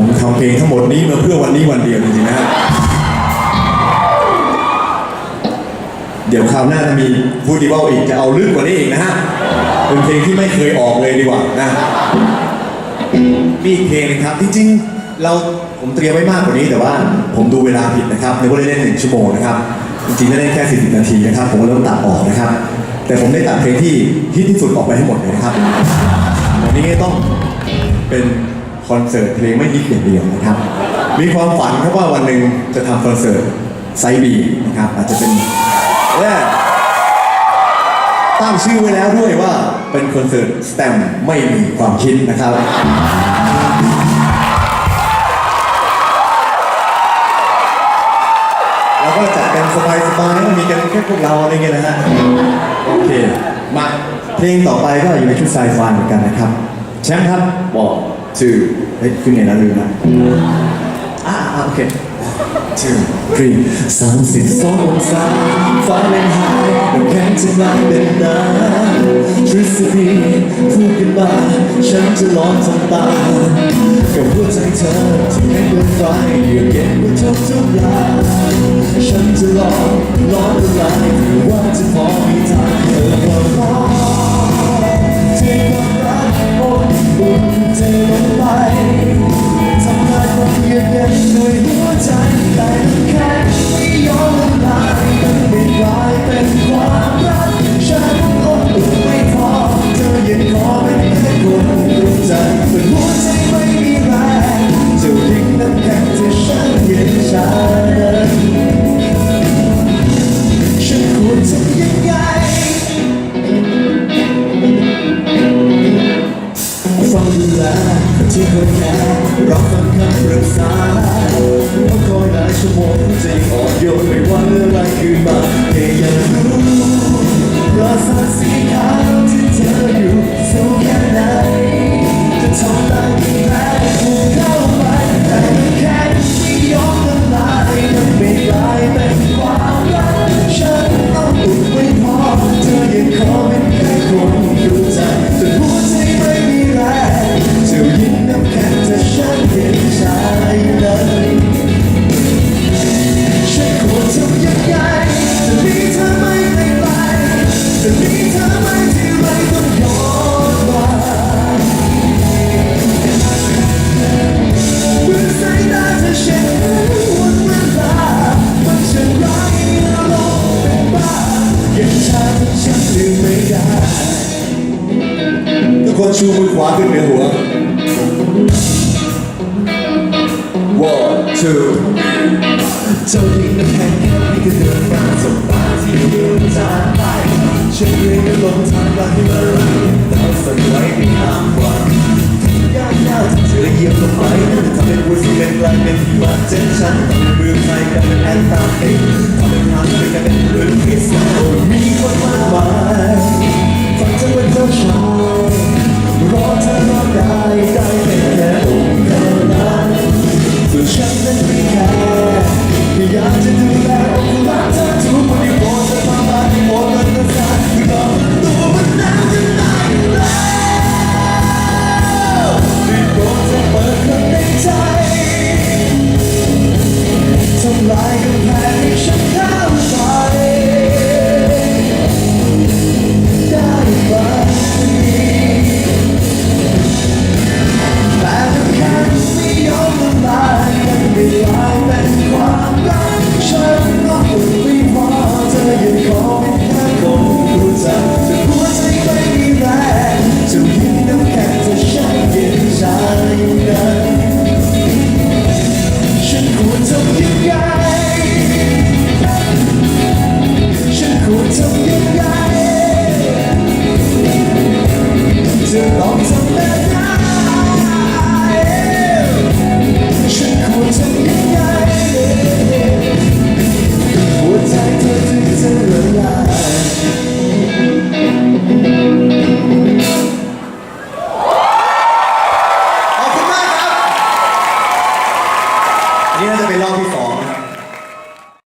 ผมทำเพลงทั้งหมดนี้มาเพื่อวันนี้วันเดียวจริงๆนะฮะเดี๋ยวคราวหน้าจะมีฟูดิวัลอีกจะเอาลึกกว่านี้อีกนะฮะ เป็นเพลงที่ไม่เคยออกเลยดีกว่านะมีอีกเพลงนึงครับจริงๆเราผมเตรียมไว้มากกว่านี้แต่ว่าผมดูเวลาผิดนะครับนึกว่าได้เล่นหนึ่งชั่วโมงนะครับ จริงๆได้เล่นแค่40นาทีนะครับ ผมเริ่มตัดออกนะครับ แต่ผมได้ตัดเพลงที่ฮิตที่สุดออกไปให้หมดเลยนะครับวันนี้ต้องเป็น คอนเสิร์ตเพลงไม่ฮิตอย่างเดียวนะครับ มีความฝันครับว่าวันหนึ่งจะทำคอนเสิร์ตไซบีนะครับอาจจะเป็นเอ่ตั้งชื่อไว้แล้วด้วยว่าเป็นคอนเสิร์ตสแตมไม่มีความคิดนะครับแล้วก็จัดกันสบายๆมีกันแค่พวกเราอะไรเงี้ยนะฮะโอเคมาเพลงต่อไปก็อยู่ในชุดไซไฟเหมือนกันนะครับ แชมป์ครับบอก ชื่อเฮ้ยขึ้นไงนะลืมนะอ่าโอเค two three สามสิบสององศาฟ้าแรงหายน้ำแข็งจะกลายเป็นน้ำทฤษฎีพูดกันมาฉันจะลองทำตามกับหัวใจเธอที่ให้เดินไฟเยือกเย็นกว่าทุกทุกอย่างฉันจะลองลองละลายหรือว่าจะพอมี ฟังดูแลที่คนแค่รับฟังคำปรึกษาต้องคอยหลายชั่วโมงใจอ่อนโยนไม่ว่าเมื่อไรคืนมาแค่อยากรู้ว่าสักสีขา คนชูมือขวาขึ้นเหนือหัว one two เจ้าหญิงน้ำแข็งแค่นี้ก็เดินมาสบตาที่ยืนจานไปฉันเรียกลงทางกลางที่มารักดาวสั่นไหวในน้ำควันยากยากที่จะเหยียบลงไปทำให้หัวสิเป็นกลายเป็นที่มาเจ็บฉันทำให้มือไทยกลายเป็นแอนตาเองท